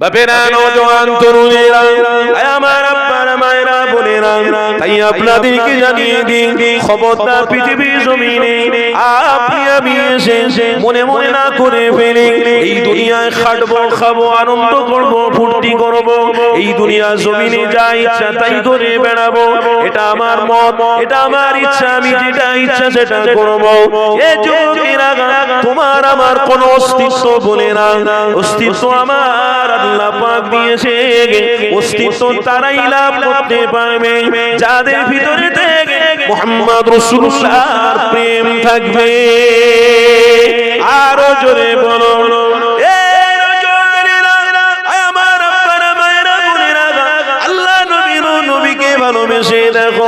বাপেরা নজওয়ান তরুণেরা আমার মায়েরা বোনেরা, তাই আপনাদেরকে জানিয়ে পৃথিবীর জমিনে আপনি আমি এসে মনে মনে না করে ফেলে এই দুনিয়ায় খাটবো, খাব, আনন্দ ফুর্তি এই দুনিয়া জমিনে যা ইচ্ছা তাই করে বেড়াবো। এটা আমার মত এটা আমার ইচ্ছা, আমি যেটা ইচ্ছা সেটা তোমার আমার কোনো অস্তিত্ব বলে না। অস্তিত্ব আমার আল্লাহ পাক দিয়েছে। অস্তিত্ব তারাই লাভ করতে পারবে। যাদের ভিতরে থেকে মোহাম্মদ রসুল্লাহর প্রেম থাকবে। আরও জোরে বলো। আমার আল্লাহ নবীর নবীকে ভালোবেসে দেখো।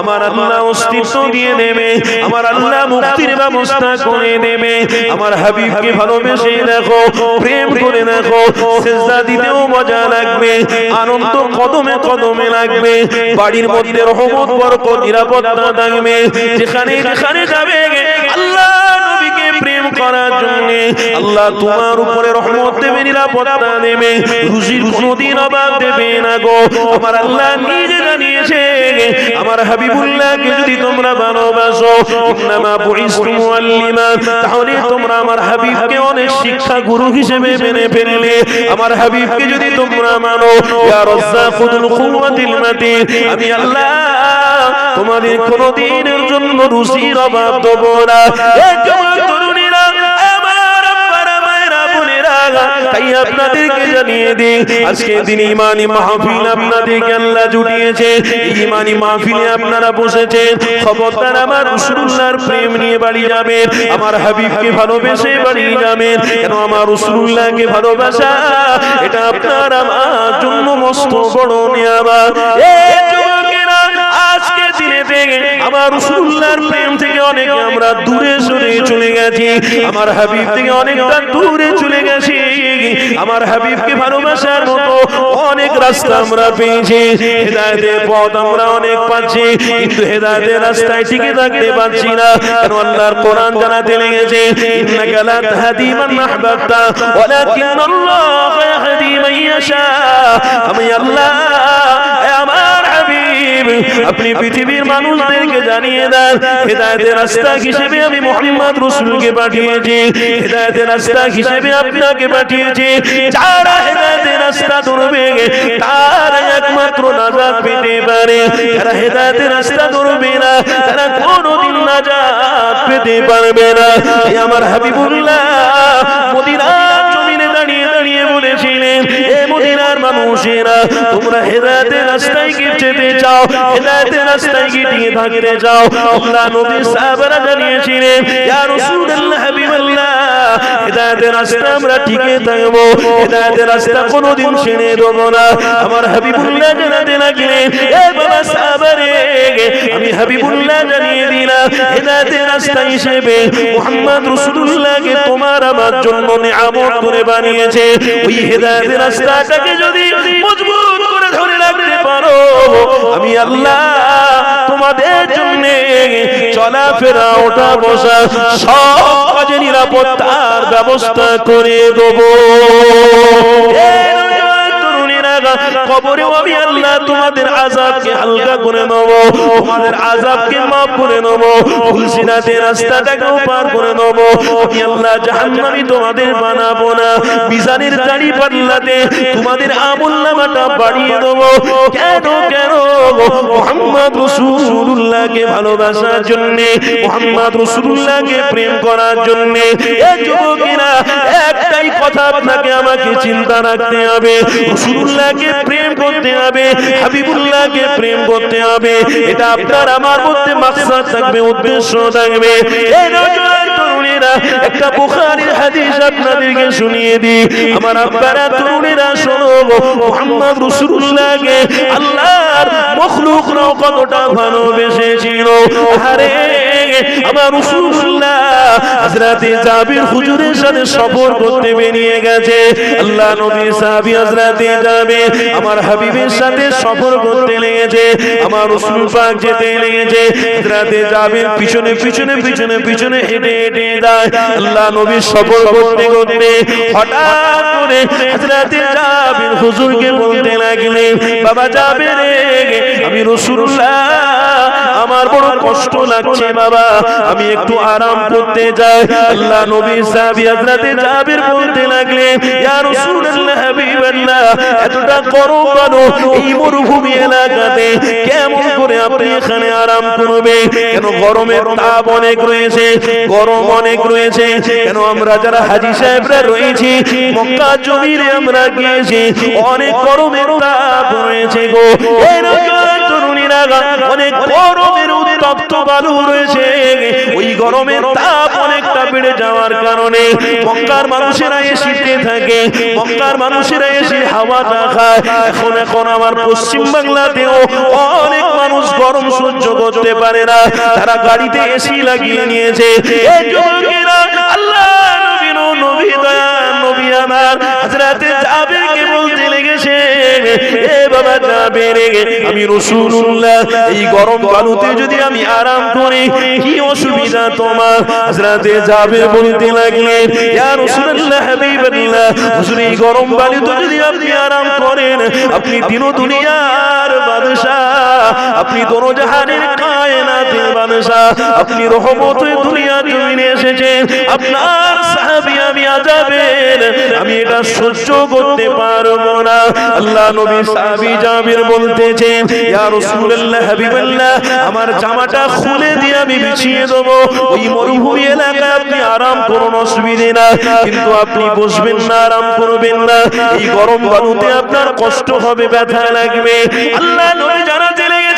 আমার আল্লাহ অস্তিত্ব দিয়ে দেবে আমার আল্লাহ মুক্তির ব্যবস্থা করে দেবে আমার হাবিবকে ভালোবেসে দেখো, প্রেম করে দেখো, সেজদা দিতেও মজা লাগবে, আনন্দ কদমে কদমে লাগবে, বাড়ির মধ্যে রহমত, বরকত, নিরাপত্তা থাকবে, যেখানে যেখানে যাবে, আল্লাহ করার জন্য আল্লাহ তোমার উপরে রহমত দেবে, নিরাপত্তা দেবে। রুজির কোনদিন অভাব দেবে না গো। আমার আল্লাহ নিজে জানিয়েছে, আমার হাবিবুল্লাহকে যদি তোমরা ভালোবাসো, ইন্নামা বুইস্তু মুআল্লিমা, তাহলে তোমরা আমার হাবিবকে অনেক শিক্ষা গুরু হিসেবে মেনে ফেললে। আমার হাবিবকে যদি তোমরা মানো, ইয়া রাজ্জাকুল কুওয়াতিল মাতিন, আমি আল্লাহ তোমাদের কোনদিনের জন্য রুজির অভাব দেব না। এ তাই আপনাদেরকে জানিয়ে দিই, আজকে দিন ইমানি মাহফিল আপনাদেরকে আল্লাহ জুটিয়েছে। ইমানি মাহফিলে আপনারা বসেছেন, খবরদার আমার রসুল্লাহর প্রেম নিয়ে বাড়ি যাবেন, আমার হাবিবকে ভালোবেসে বাড়ি যাবেন, কেন আমার রসুল্লাহকে ভালোবাসা? এটা আপনার আমার জন্য মস্ত বড় নিয়ামা আমার রসুল্লাহর প্রেম থেকে অনেক আমরা দূরে সরে চলে গেছি। আমার হাবিব থেকে অনেকটা দূরে চলে গেছি। আমার হাবিবকে ভালোবাসার মতো অনেক রাস্তা আমরা পেয়েছি। হেদায়তের পথ আমরা অনেক পাচ্ছি, কিন্তু হেদায়তের রাস্তায় টিকে থাকতে পারছি না। কেন আল্লাহর কোরআন জানাতে লেগেছে আমি আল্লাহ আমার হাবিব আপনি পৃথিবীর মানুষদেরকে জানিয়ে দেন হেদায়েতের রাস্তা হিসেবে আমি মোহাম্মদ রসুলকে পাঠিয়েছি হেদায়েতের রাস্তা হিসেবে আপনাকে পাঠিয়েছি যারা হেদায়েতের রাস্তা ধরবে তারা একমাত্র নাজাত পেতে পারে যারা হেদায়েতের রাস্তা ধরবে না তারা কোনোদিন নাজাত পেতে পারবে না এই আমার হাবিবুল্লাহ মদিনার মানুষেরা তোমরা হেদায়তের রাস্তায় কি যেতে চাও হেদায়েতের রাস্তায় কি টিকে থাকতে চাও। আল্লাহ নবী সাহাবারা জানিয়েছিলেন ইয়া রাসূলুল্লাহ হাবিবাল্লাহ হেদায়েতের রাস্তা আমরা টিকে থাকব। হেদায়েতের রাস্তা কোনোদিন ছেড়ে দেব না। আমার হাবিবুল্লাহ জানাতে লাগলেন এ বাবা সাহাবারে আমি হাবিবুল্লাহ জানিয়ে দিলাম হেদায়েতের রাস্তা হিসেবে মুহাম্মদ রাসূলুল্লাহকে তোমার আমার জন্য নিয়ামত করে বানিয়েছে। ওই হেদায়েতের রাস্তাটাকে যদি মজবুত করে ধরে রাখতে পারো, আমি আল্লাহ তোমাদের জন্য চলাফেরা ওঠা বসা সব কাজে নিরাপত্তার ব্যবস্থা করে দেবো। কবরেও আমি আল্লাহ তোমাদের আযাবকে হালকা করে নেব, তোমাদের আযাবকে মাফ করে নেব ফুলসিনাতে রাস্তাটাকেও পার করে নেব, আমি আল্লাহ জাহান্নামী তোমাদের বানাবো না, মিজানের দাড়ি পাল্লাতে তোমাদের আমল নামাটা বাড়িয়ে দেব। কেন কেন? মোহাম্মদ রাসূলুল্লাহকে ভালোবাসার জন্য, মোহাম্মদ রাসূলুল্লাহকে প্রেম করার জন্য একটাই কথা আপনাকে আমাকে চিন্তা রাখতে হবে। রাসূলুল্লাহকে প্রেম করতে হবে, হাবিবুল্লাহকে প্রেম করতে হবে। এটা আপনার, আমার মধ্যে মাকসাদ থাকবে, উদ্দেশ্য থাকবে। এই নজর একটা বুখারীর হাদিস আপনাদেরকে শুনিয়ে দিই। আমার আব্বারা তরুণীরা, শোনো মুহাম্মদ রাসূলুল্লাহকে আল্লাহর মখলুকরাও কতটা ভালোবেসেছিল। আরে আমার রাসূলুল্লাহ হযরতে জাবির হুজুরের সাথে সফর করতে বেরিয়ে গেছে। আল্লাহ নবী সাহাবী হযরতে জাবির আমার হাবিবের সাথে সফর করতে লেগেছে। আমার রাসূল পাক যেতে লেগেছে। হযরতে জাবির পিছনে পিছনে পিছনে পিছনে হেঁটে হেঁটে যায়। আল্লাহ নবী সফর করতে করতে হঠাৎ করে হযরতে জাবির হুজুরকে বলতে লাগলেন, বাবা যাবে রে, আমি রসুল্লাহ আমার বড় কষ্ট লাগছে, বাবা। আমি একটু আরাম করতে যাই। আল্লাহ নবী সাহাবী হযরতে জাবির বলতে লাগলেন, ইয়া রাসূলুল্লাহ, হাবিবাল্লাহ, এতটা গরম কেন? এই মরুভূমি এলাকাতে কেমন করে আপনি এখানে আরাম করবে কেন গরমের তাপ অনেক রয়েছে, গরম অনেক রয়েছে, কেন আমরা যারা হাজী সাহেবরা রয়েছি, মক্কা জমিনে আমরা গিয়েছি, অনেক গরমের তাপ রয়েছে গো। তরুণীরা অনেক গরমের উত্তপ্ত বালু রয়েছে। ওই গরমের তাপ অনেকটা বেড়ে যাওয়ার কারণে মক্কার মানুষেরা এসিতে থাকে, মক্কার মানুষেরা এসে হাওয়াটা খায়। এখন এখন আমার পশ্চিম বাংলাতেও অনেক মানুষ গরম সহ্য করতে পারে না। তারা গাড়িতে এসি লাগিয়ে নিয়েছে। আল্লাহ নবী দয়া নবী আমার। হযরতে জাবেরকে বলতে লেগেছে বাবা জাবের আমি রসুল্লাহ এই গরম কালুতে যদি আমি আরাম করি, কি অসুবিধা তোমার? হাজরাতে যাবে বলতে লাগলেন, ইয়া হাবিবাল্লাহ, হুজুর, এই গরম যদি আপনি আরাম করেন, আপনি দিন দুনিয়ার বাদশা আপনি দোনো জাহানের আপনি দুনিয়ার জমিনে এসেছেন। আপনার সাহাবী আমি আজাবের আমি এটা সহ্য করতে পারব না। আল্লাহ নবী সাহাবী ইয়া রাসূলুল্লাহ, হাবিবাল্লাহ, আমার জামাটা খুলে দিয়ে আমি বিছিয়ে দেব। ওই মরুভূমি আপনি আরাম করুন না কিন্তু আপনি বসবেন না, আরাম করবেন না। এই গরম বালুতে আপনার কষ্ট হবে, ব্যথা লাগবে। আল্লাহ নবী বাবা জাবের আমি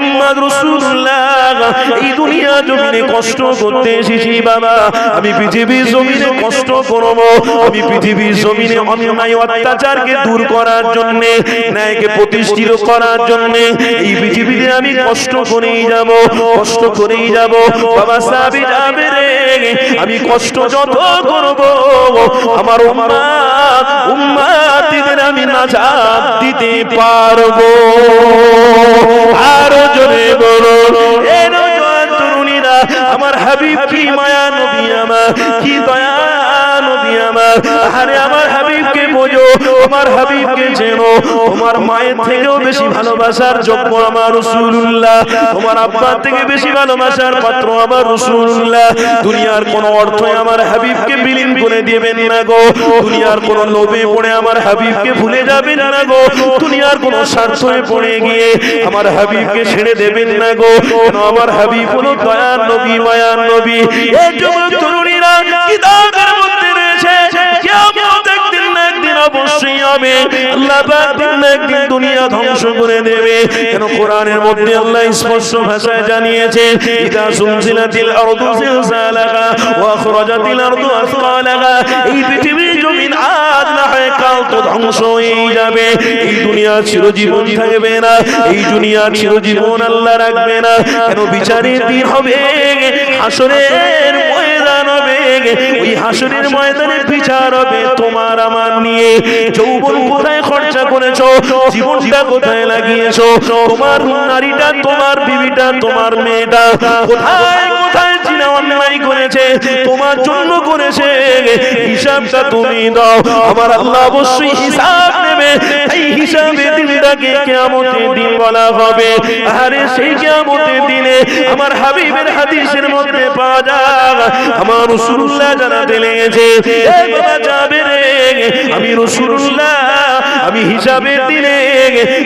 মোহাম্মদ রাসূলুল্লাহ, এই দুনিয়া জমিনে কষ্ট করতে এসেছি বাবা। আমি পৃথিবীর জমিনে কষ্ট করব। আমি পৃথিবীর জমিনে অন্যায় অত্যাচারকে দূর করার জন্য, ন্যায়কে প্রতিষ্ঠিত করার জন্য, এই পৃথিবীতে আমি কষ্ট করেই যাব, কষ্ট করেই যাব। বাবা সাবি যাবে রে আমি কষ্ট যত করব। আমার উম্মাত উম্মাতিদের আমি নাজাত দিতে পারব। আরও জোরে বলো আমার হাবিব কি মায়া নবী আমার, কি দয়া নবী আমার আরে আমার হাবিবকে বোঝো আমার হাবিবকে চেনো, তোমার মায়ের থেকেও বেশি ভালোবাসার যোগ্য আমার রাসূলুল্লাহ, তোমার আব্বার থেকে বেশি ভালোবাসার পাত্র আমার রাসূলুল্লাহ। দুনিয়ার কোন অর্থ আমার হাবিবকে বিলীন করে দিবেন না গো, দুনিয়ার কোন লোভে পড়ে আমার হাবিবকে ভুলে যাবেন না গো, দুনিয়ার কোন স্বার্থে পড়ে গিয়ে আমার হাবিবকে ছেড়ে দেবেন না গো আমার হাবিব হলো দয়ার নবী, মায়ার নবী। তরুণীরা একদিন দুনিয়া ধ্বংস করে দেবে। কেন কোরআনের মধ্যে আল্লাহ স্পষ্ট ভাষায় জানিয়েছে, ইদা সুলসিলাতিল আরদু জিলজালাহা ওয়া আখরাজাতিল আরদু আসকালাহা এই পৃথিবীর জমিন আজ না হয় কাল তো ধ্বংস হয়ে যাবে। এই দুনিয়া চিরজীবন থাকবে না, এই দুনিয়া চিরজীবন আল্লাহ রাখবে না। কেন বিচারের দিন হবে? হাসরের হবে ওই হাসরের ময়দানে বিচার হবে তোমার আমার নিয়ে। যৌবন কোথায় খরচা করেছ? জীবনটা কোথায় লাগিয়েছো? তোমার নারীটা, তোমার বিবিটা, তোমার মেয়েটা কোথায় কোথায় জিনা অন্যায় করেছে? তোমার জন্য করেছে। হিসাবটা তুমি দাও। আমার আল্লাহ অবশ্যই হিসাব নেবে। এই হিসাবে দিনটাকে কিয়ামতের দিন বলা হবে। আরে সেই কিয়ামতের দিনে আমার হাবিবের হাদিসের মধ্যে পাওয়া যায়, আমার রাসূলুল্লাহ জানাতে লেগেছে যাবে রে, আমি রাসূলুল্লাহ আমি হিসাবের দিনে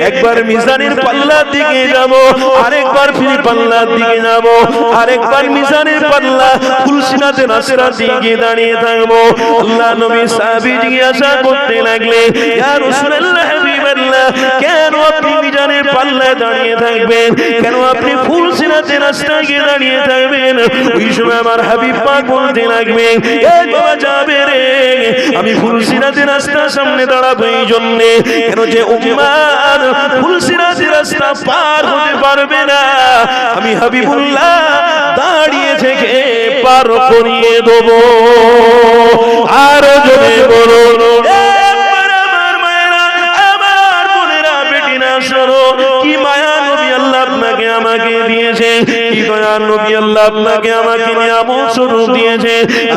একবার মিজানের পাল্লার দিকে যাব, আরেকবার ফিরি পাল্লার দিকে যাব, আরেকবার মিজানের পাল্লা ফুলসিনাতে নাসেরার দিকে দাঁড়িয়ে থাকব। আল্লাহ নবী সাহাবী জিজ্ঞাসা করতে লাগলে, ইয়া রাসূলুল্লাহ কেন আপনি মিজানের পাল্লায় দাঁড়িয়ে থাকবেন? কেন আপনি ফুলসিনাতে রাস্তায় গিয়ে দাঁড়িয়ে থাকবেন? ওই সময় আমার হাবিব পাক বলতে লাগবে যাবে রে, আমি ফুলসিরাতে রাস্তার সামনে দাঁড়াবো এই জন্যে। কেন যে উম্মার ফুলসিরাতে রাস্তা পার হতে পারবে না। আমি হাবিবুল্লাহ দাঁড়িয়ে থেকে পার করিয়ে দেবো। আর জনে বলো আমাকে দিয়েছে। কি দয়ার নবী আল্লাহ আপনাকে আমাকে নিয়ামত স্বরূপ দিয়েছে।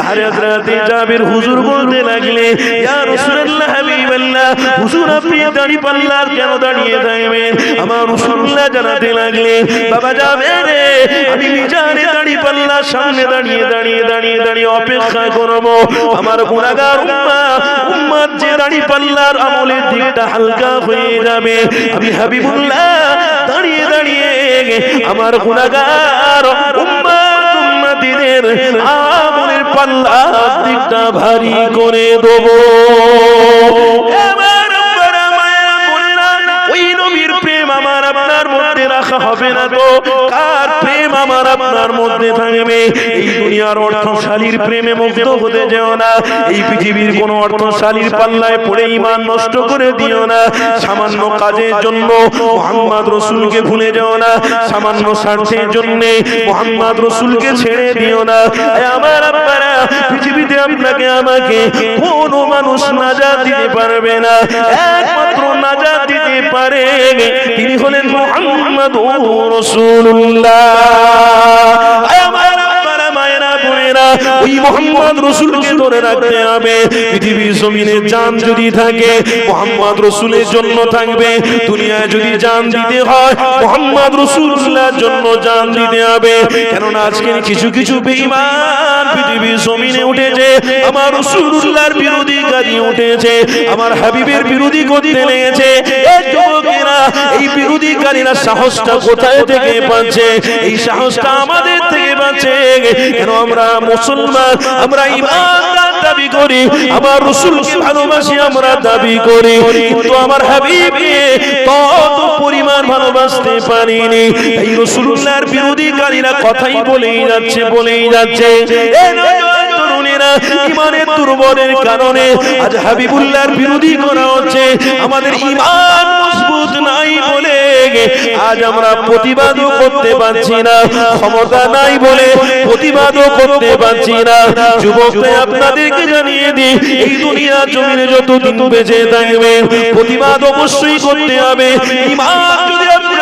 আরে হযরত জাবির হুজুর বলতে লাগলে, ইয়া রাসূলুল্লাহ, হাবিবাল্লাহ, হুজুর আপনি দাঁড়ি পাল্লার কেন দাঁড়িয়ে থাকবেন? আমার রাসূলুল্লাহ জানাতে লাগলে, বাবা যাবে রে, আমি মিজানে দাঁড়ি পাল্লার সামনে দাঁড়িয়ে দাঁড়িয়ে দাঁড়িয়ে দাঁড়িয়ে অপেক্ষা করব। আমার গুনাহগার উম্মা উম্মত যে দাঁড়ি পাল্লার আমলের দিকটা হালকা হয়ে যাবে। আমি হাবিবুল্লাহ, দাঁড়িয়ে দাঁড়িয়ে আমার গুণাগার উম্মত উম্মতিদের আমলের পাল্লার দিকটা ভারী করে দেবো। মধ্যে হবে না তো? কার প্রেম আমার আপনার মধ্যে থাকবে? এই দুনিয়ার অর্থশালীর প্রেমে মুগ্ধ হতে যেও না। এই পৃথিবীর কোন অর্থশালীর পাল্লায় পড়ে ইমান নষ্ট করে দিও না। সামান্য কাজের জন্য মোহাম্মদ রসুলকে ভুলে যেও না। সামান্য স্বার্থের জন্য মোহাম্মদ রসুলকে ছেড়ে দিও না। আমার আপনারা পৃথিবীতে আপনাকে আমাকে কোন মানুষ নাজাত দিতে পারবে না। একমাত্র নাজাত পারে তিনি হলেন মোহাম্মদ রসুল্লাহ বোনেরা ওই মোহাম্মদ রসুলকে ধরে রাখতে হবে। পৃথিবীর জমিনে জান যদি থাকে, মোহাম্মদ রসুলের জন্য থাকবে। দুনিয়ায় যদি জান দিতে হয়, মোহাম্মদ রসুল্লাহর জন্য জান দিতে হবে। কেননা আজকের কিছু কিছু বেঈমান পৃথিবীর জমিনে উঠেছে, আমার রসুল্লাহর বিরোধী কাজী উঠেছে, আমার হাবিবের বিরোধী করতে লেগেছে। এই বিরোধীকারীরা সাহসটা কোথায় থেকে পাচ্ছে? এই সাহসটা আমাদের থেকে পাচ্ছে। কেন আমরা মুসলমান, আমরা ইমানদার দাবি করি, আমার রসুলকে ভালোবাসি, আমরা দাবি করি। কিন্তু আমার হাবিবকে তত পরিমাণ ভালোবাসতে পারিনি। এই রসুল্লাহর বিরোধীকারীরা কথাই বলেই যাচ্ছে বলেই যাচ্ছে। ইমানের দুর্বলের কারণে আজ হাবিবুল্লাহর বিরোধী করা হচ্ছে। আমাদের ইমান মজবুত নাই বলে আজ আমরা প্রতিবাদও করতে পারছি না, ক্ষমতা নাই বলে প্রতিবাদও করতে পারছি না। যুবককে আপনাদেরকে জানিয়ে দিই, এই দুনিয়া জমিনে যতদিন বেঁচে থাকবে, প্রতিবাদ অবশ্যই করতে হবে। ইমান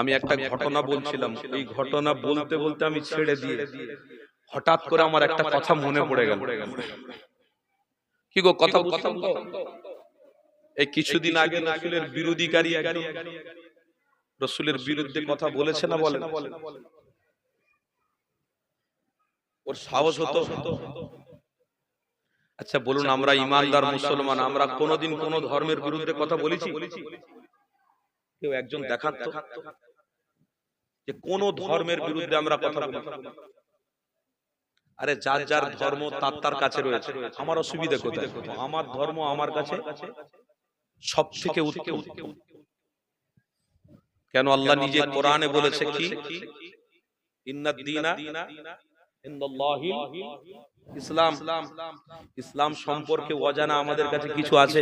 আমি একটা ঘটনা বলছিলাম। এই ঘটনা বলতে বলতে আমি ছেড়ে দিয়ে হঠাৎ করে আমার একটা কথা মনে পড়ে গেল। কি গো কথা কথা এই কিছুদিন আগে রসুলের বিরোধীকারী রসুলের বিরুদ্ধে কথা বলেছে না বলে ওর সাহস হতো? আচ্ছা বলুন আমরা ইমানদার মুসলমান আমরা কোনোদিন কোন ধর্মের বিরুদ্ধে কথা বলেছি? কেউ একজন দেখাতো যে কোন ধর্মের বিরুদ্ধে আমরা কথা বলি। আরে যার যার ধর্ম তার তার কাছে রয়েছে। আমার অসুবিধা কোথায়? আমার ধর্ম আমার কাছে সব থেকে উত্তম কেন আল্লাহ নিজে কোরআনে বলেছে কি? ইসলাম। ইসলাম। সম্পর্কে অজানা আমাদের কাছে কিছু আছে।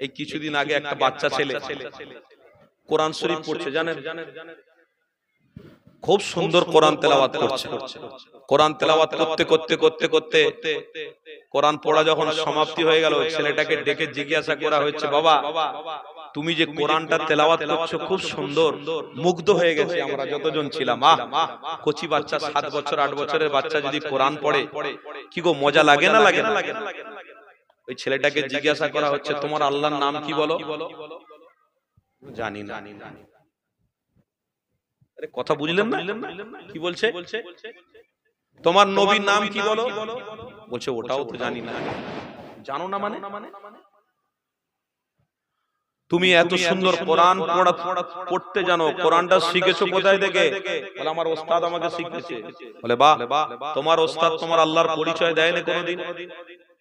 এই কিছুদিন আগে একটা বাচ্চা ছেলে কোরআন শরীফ পড়ছে জানেন? খুব সুন্দর কোরআন তেলাওয়াত করছে। কোরআন তেলাওয়াত করতে করতে করতে করতে কোরআন পড়া যখন সমাপ্তি হয়ে গেল ছেলেটাকে ডেকে জিজ্ঞাসা করা হচ্ছে বাবা তুমি যে কোরআনটা তেলাওয়াত করছ খুব সুন্দর। মুগ্ধ হয়ে গেছে আমরা যতজন ছিলাম। আহ কচি বাচ্চা সাত বছর আট বছরের বাচ্চা যদি কোরআন পড়ে কি গো মজা লাগে না? লাগে না লাগে না। ওই ছেলেটাকে জিজ্ঞাসা করা হচ্ছে তোমার আল্লাহর নাম কি বলো? জানি না। আরে কথা বুঝলেন না? কি বলছে? তোমার নবীর নাম কি বলো? বলছে ওটাও তো জানি না। জানো না। মানে? তুমি এত সুন্দর কোরআন পড়া পড়তে জানো কোরআনটা শিখেছো কোথায় থেকে? বলে আমার ওস্তাদ আমাকে শিখেছে। বলে বাহ তোমার ওস্তাদ তোমার আল্লাহর পরিচয় দেয় না কোনোদিন?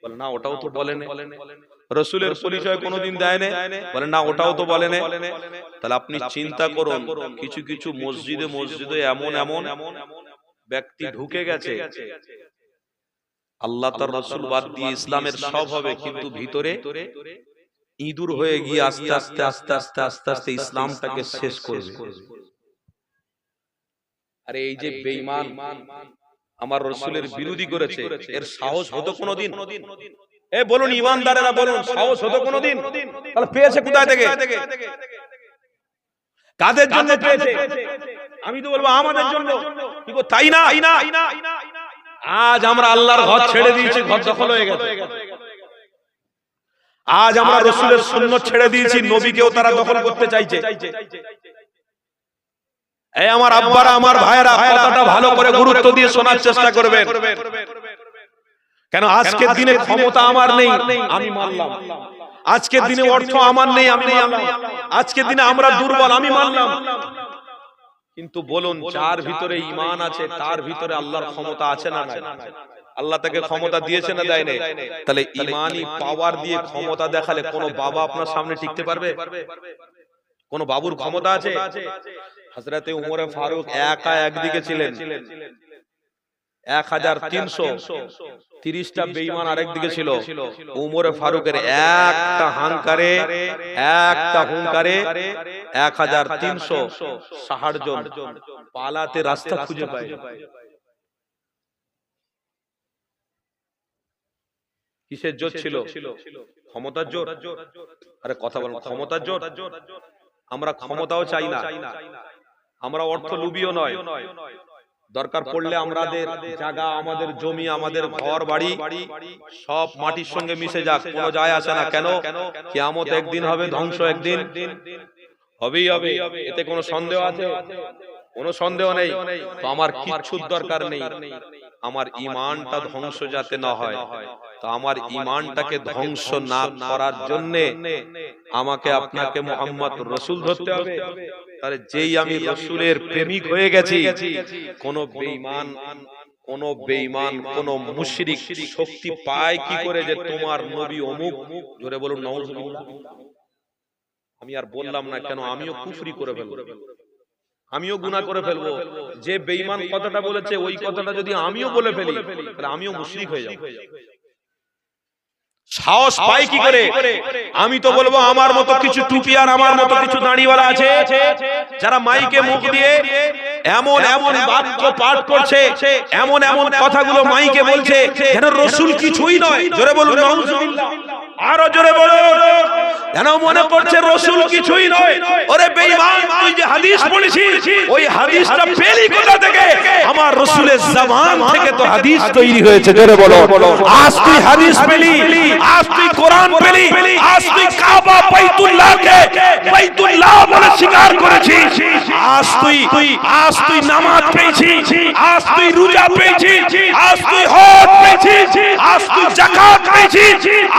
বলে না ওটাও তো বলেনি। রসুলের পরিচয় কোনোদিন দেয় না বলে না ওটাও তো বলে তাহলে আপনি চিন্তা করুন কিছু কিছু মসজিদে মসজিদে এমন এমন ব্যক্তি ঢুকে গেছে। আল্লাহ তার রসুল বাদ দিয়ে ইসলামের সব হবে কিন্তু ভিতরে ইঁদুর হয়ে গিয়ে আস্তে আস্তে আস্তে আস্তে আস্তে আস্তে ইসলামটাকে শেষ করবে। আরে এই যে বেঈমান। আমার রসুলের বিরোধী করেছে। এর সাহস হতো কোনোদিন? এ বলুন ইমানদারেরা বলুন সাহস হতো কোনোদিন? তাহলে পেয়েছে কোথায় থেকে? কাদের জন্য পেয়েছে? আমি তো বলব আমাদের জন্য। তাই না? আজ আমরা আল্লাহর ঘর ছেড়ে দিয়েছি ঘর দখল হয়ে গেছে। আজ আমরা রসুলের শূন্য ছেড়ে দিয়েছি নবীকেও তারা দখল করতে চাইছে। এই আমার আব্বারা আমার ভাইয়েরা কথাটা ভালো করে গুরুত্ব দিয়ে শোনার চেষ্টা করবেন। কেন আজকের দিনে ক্ষমতা আমার নেই আমি মানলাম। আজকের দিনে অর্থ আমার নেই আমি মানলাম। আজকের দিনে আমরা দুর্বল আমি মানলাম। কিন্তু বলুন যার ভিতরে ইমান আছে তার ভিতরে আল্লাহর ক্ষমতা আছে না আল্লাহ তাকে ক্ষমতা দিয়েছে না দেয় নাই তাহলে ইমানই পাওয়ার দিয়ে ক্ষমতা দেখালে কোন বাবা আপনার সামনে টিকতে পারবে? কোন বাবুর ক্ষমতা আছে? হজরতে উমরে ফারুক একা একদিকে ছিলেন। এক হাজার তিনশো তিরিশটা বেইমান আরেক দিকে ছিল। উমরে ফারুকের একটা হাঙ্কারে একটা হুঙ্কারে এক হাজার তিনশো ষাট জন পালাতে রাস্তা খুঁজে পায়। কিসের জোর ছিল? ক্ষমতার জোর আরে কথা বল ক্ষমতার জোর আমরা ক্ষমতাও চাই না। আমরা অর্থ লুবিও নয়। দরকার পড়লে আমাদের জায়গা আমাদের জমি আমাদের ঘর বাড়ি সব মাটির সঙ্গে মিশে যাক কোনো যায় আসে না। কেন? কেয়ামত একদিন হবে ধ্বংস একদিন। হবেই হবে। এতে কোনো সন্দেহ আছে? কোনো সন্দেহ নেই। তো আমার কিচ্ছুর দরকার নেই। আমার ইমানটা ধ্বংস যাতে না হয়। তো আমার ইমানটাকে ধ্বংস না করার জন্য আমাকে আপনাকে মোহাম্মদ রসুল ধরতে হবে। তাহলে যেই আমি রসুলের প্রেমিক হয়ে গেছি কোন বেঈমান কোন বেঈমান কোন মুশরিক শক্তি পায় কি করে যে তোমার নবী অমুক? জোরে বলুন নাউজুবিল্লাহ আমি আর বললাম না কেন আমিও কুফরি করে ফেলব আমিও গুনাহ করে ফেলব। যে বেঈমান কথাটা বলেছে ওই কথাটা যদি আমিও বলে ফেলি তাহলে আমিও মুশরিক হয়ে যাব। সাহস পাই কি করে? আমি তো বলব আমার মতো কিছু টুপি আর আমার মতো কিছু দাঁড়িওয়ালা আছে যারা মাইকে মুখ দিয়ে এমন এমন বাক্য পাঠ করছে এমন এমন কথাগুলো মাইকে বলছে যেন রসুল কিছুই নয়। জোরে বলুন। আরও জোরে বলুন যেন মনে করছে রসুল কিছুই নয়। ওরে বেঈমান, তুই যে হাদিস পড়েছিস, ওই হাদিসটা পেলি কোথা থেকে? আমার রসুলের জবান থেকে তো হাদিস তৈরি হয়েছে, জোরে বলো। আজ তুই হাদিস পেলি, আজ তুই কোরআন পেলি, আজ তুই কাবা বাইতুল্লাহকে বাইতুল্লাহ বলে স্বীকার করেছিস। আজ তুই আজ তুই নামাজ পেয়েছিস, আজ তুই রোজা পেয়েছিস, আজ তুই হজ পেয়েছিস, আজ তুই যাকাত পেয়েছিস,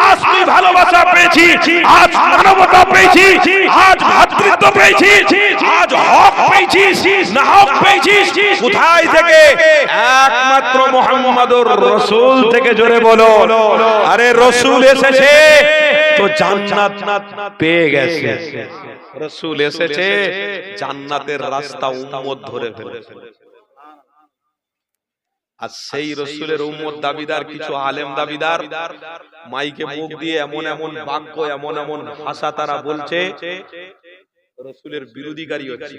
আজ তুই ভালোবাসা পেয়েছিস আজ মানবতা পেয়েছিস আজ ভ্রাতৃত্ব পেয়েছিস আজ হক পেয়েছিস না হক পেয়েছিস কোথায় থেকে? একমাত্র মোহাম্মদুর রসুল থেকে জোরে বলো। আরে রসুল এসেছে, তো জান্নাত পেয়ে গেছে। রসুল এসেছে, জান্নাতের রাস্তা উম্মত ধরে ফেলেছে। আর সেই রসুলের উম্মত দাবিদার কিছু আলেম দাবিদার মাইকে মুখ দিয়ে এমন এমন বাক্য এমন এমন ভাষা তারা বলছে রসুলের বিরোধীকারী হচ্ছে।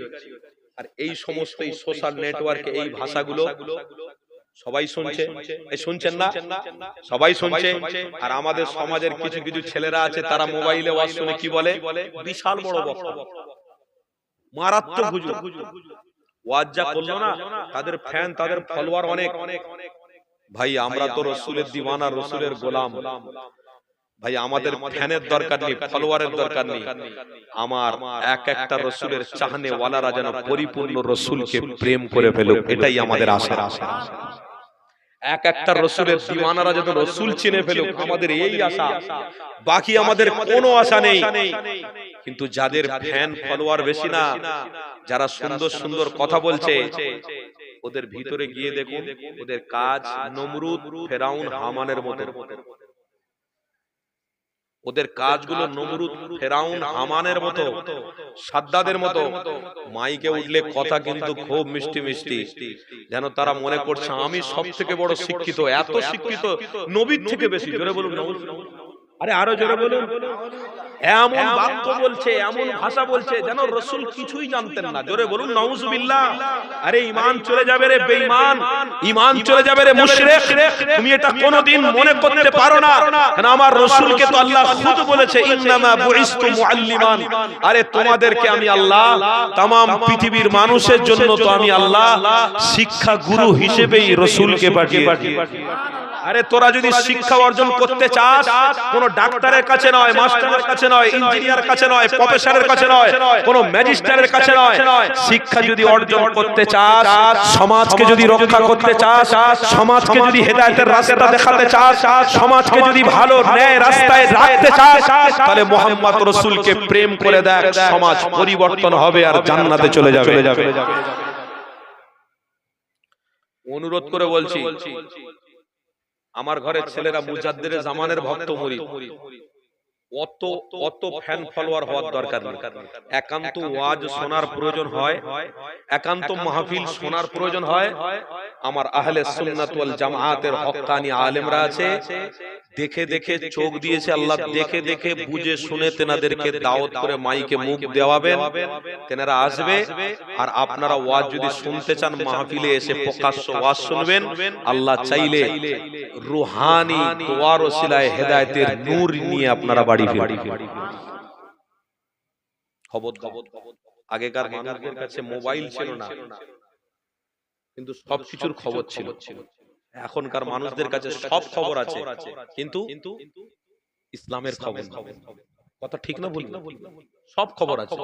আর এই সমস্ত এই সোশ্যাল নেটওয়ার্কে এই ভাষাগুলো সবাই শুনছে। শুনছেন না? সবাই শুনছে। আর আমাদের সমাজের কিছু কিছু ছেলেরা আছে তারা মোবাইলে ওয়াজ শুনে কি বলে? বিশাল বড় বক্তা মারাত্মক হুজুর। ওয়াজ যা করল না তাদের ফ্যান তাদের ফলোয়ার অনেক। ভাই আমরা তো রসুলের দিওয়ানা রসুলের গোলাম। ভাই আমাদের ফ্যানের দরকার নেই ফলোয়ারের দরকার নেই। আমার এক একটা রসুলের চাহনে ওয়ালারা যেন পরিপূর্ণ রসুলকে প্রেম করে ফেলুক। এটাই আমাদের আশা। এক একটা রসুলের দিওয়ানারা যেন রসুল চিনে ফেলুক আমাদের এই আশা। বাকি আমাদের কোনো আশা নেই। কিন্তু যাদের ফ্যান ফলোয়ার বেশি না যারা সুন্দর সুন্দর কথা বলছে ওদের ভিতরে গিয়ে দেখুন ওদের কাজ নমরুদ ফেরাউন হামানের মতো। ওদের কাজগুলো নমরুদ ফেরাউন হামানের মতো সাদ্দাদের মতো। মাইকে উঠলে কথা কিন্তু খুব মিষ্টি মিষ্টি যেন তারা মনে করছে আমি সব থেকে বড় শিক্ষিত এত শিক্ষিত নবীর থেকে বেশি জোরে বলুন। আরে আরো জোরে বলুন এমন বাক্য বলছে এমন ভাষা বলছে যেন রসুল কিছুই জানতেন না জোরে বলুন নাউজুবিল্লাহ আরে ইমান চলে যাবে রে বেঈমান ইমান চলে যাবে রে মুশরিক তুমি এটা কোনোদিন মনে করতে পারো না কারণ আমার রসুলকে তো আল্লাহ খুদ বলেছে ইন্নামা বুইস্তু মুআল্লিমান আরে তোমাদেরকে আমি আল্লাহ तमाम পৃথিবীর মানুষের জন্য তো আমি আল্লাহ শিক্ষা গুরু হিসেবেই রসুলকে পাঠিয়ে আরে তোরা যদি শিক্ষা অর্জন করতে চাস কোন ডাক্তারের কাছে নয় মাস্টারের কাছে নয় ইঞ্জিনিয়ার কাছে নয় প্রফেসরের কাছে নয় কোন ম্যাজিস্ট্রেটের কাছে নয় শিক্ষা যদি অর্জন করতে চাস সমাজকে যদি রক্ষা করতে চাস সমাজকে যদি হেদায়েতের রাস্তা দেখাতে চাস সমাজকে যদি ভালো ন্যায় রাস্তায় রাখতে চাস তাহলে মোহাম্মদ রসুলকে প্রেম করে দেখ সমাজ পরিবর্তন হবে আর জান্নাতে চলে যাবে। অনুরোধ করে বলছি আমার ঘরের ছেলেরা মুজাদ্দের জামানের ভক্ত মরি অত অত ফ্যান ফলোয়ার হওয়ার দরকার নেই। একান্ত ওয়াজ শোনার প্রয়োজন হয়। একান্ত মাহফিল শোনার প্রয়োজন হয়। আমার আহলে সুন্নাত ওয়াল জামাআতের হক্কানি আলেমরা আছে। দেখে দেখে চোখ দিয়েছে আল্লাহ দেখে দেখে বুঝে শুনে তেনাদেরকে দাওয়াত করে মাইকে মুখ দেওয়াবেন। তেনারা আসবে আর আপনারা ওয়াজ যদি শুনতে চান মাহফিলে এসে প্রকাশ্য ওয়াজ শুনবেন। আল্লাহ চাইলে রুহানি দোয়ার ওসিলায় হেদায়েতের নূর নিয়ে আপনারা বাড়ি ফিরবেন। খবর আগেকার মানুষদের কাছে মোবাইল ছিল না। কিন্তু সব কিছুর খবর ছিল। এখনকার মানুষদের কাছে সব খবর আছে কিন্তু ইসলামের খবর কথা ঠিক না ভুল? সব খবর আছে।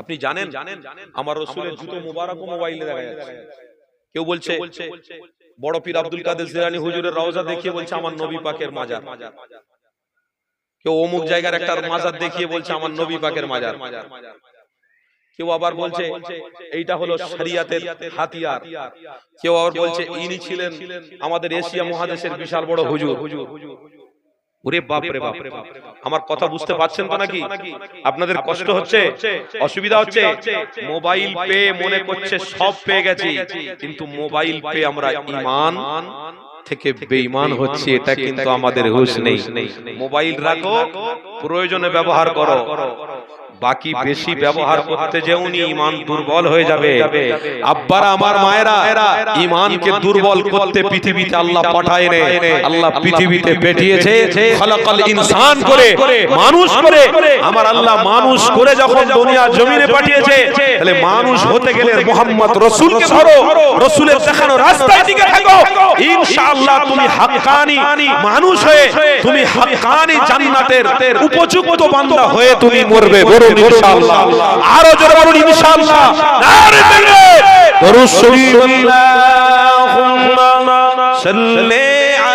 আপনি জানেন জানেন আমার রসুলের জুতো মুবারক মোবাইলে দেখা যাচ্ছে। কেউ বলছে বড় পীর আব্দুল কাদের জিলানী হুজুরের রওজা দেখিয়ে বলছে আমার নবী পাকের মাজার। কেউ অমুক জায়গার একটা মাজার দেখিয়ে বলছে আমার নবী পাকের মাজার। কেউ আবার বলছে এইটা হলো শরিয়াতের হাতিয়ার। কেউ আবার বলছে ইনি ছিলেন আমাদের এশিয়া মহাদেশের বিশাল বড় হুজুর। ওরে বাপ। রে বাপ। আমার কথা বুঝতে পারছেন তো নাকি? আপনাদের কষ্ট হচ্ছে অসুবিধা হচ্ছে মোবাইল পেয়ে মনে করছে সব পেয়ে গেছি কিন্তু মোবাইল পেয়ে আমরা ইমান। থেকে বেঈমান হচ্ছে এটা কিন্তু আমাদের হুঁশ নেই। মোবাইল রাখো প্রয়োজনে ব্যবহার করো। বাকি বেশি ব্যবহার করতে যেউনি ইমান দুর্বল হয়ে যাবে। আব্বারা আমার মায়েরা ইমানকে দুর্বল করতে পৃথিবীতে আল্লাহ পাঠায় নে। আল্লাহ পৃথিবীতে পাঠিয়েছে খলাকাল ইনসান করে। মানুষ করে। আমার আল্লাহ মানুষ করে যখন দুনিয়া জমিনে পাঠিয়েছে তাহলে মানুষ হতে গেলে মোহাম্মদ রসুলকে ধরো। রসুলের দেখানো রাস্তায় দিকে থাকো। ইনশাআল্লাহ তুমি হাক্কানি মানুষ হয়ে তুমি হাক্কানি জান্নাতের উপযুক্ত বান্দা হয়ে তুমি মরবে। বলুন ইনশাআল্লাহ। আরও জোরে বলুন ইনশাআল্লাহ। নারে তাকবীর দরুদ শরীফ। আল্লাহুম্মা সাল্লি আলা